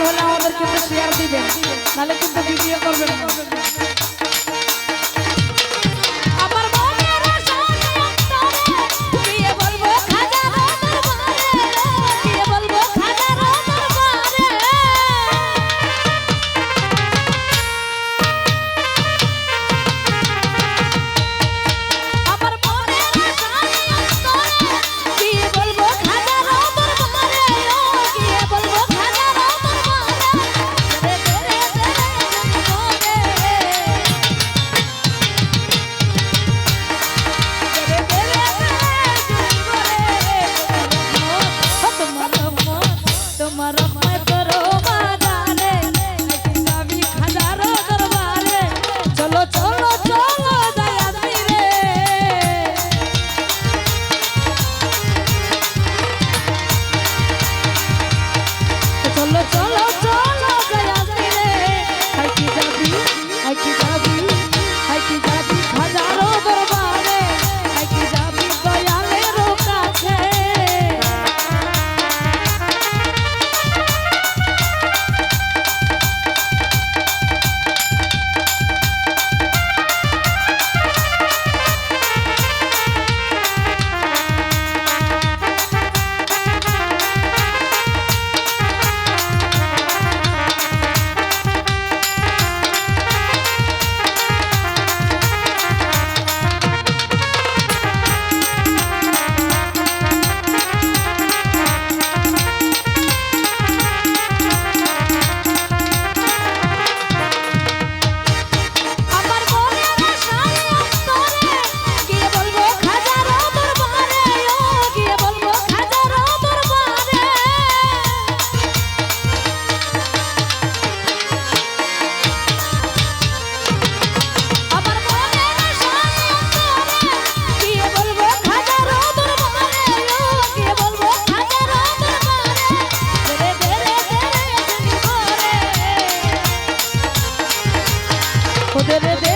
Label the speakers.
Speaker 1: হলে আমাদের কিন্তু শেয়ার দিবেন নাহলে কিন্তু ভিডিও করবেন
Speaker 2: খুদের দে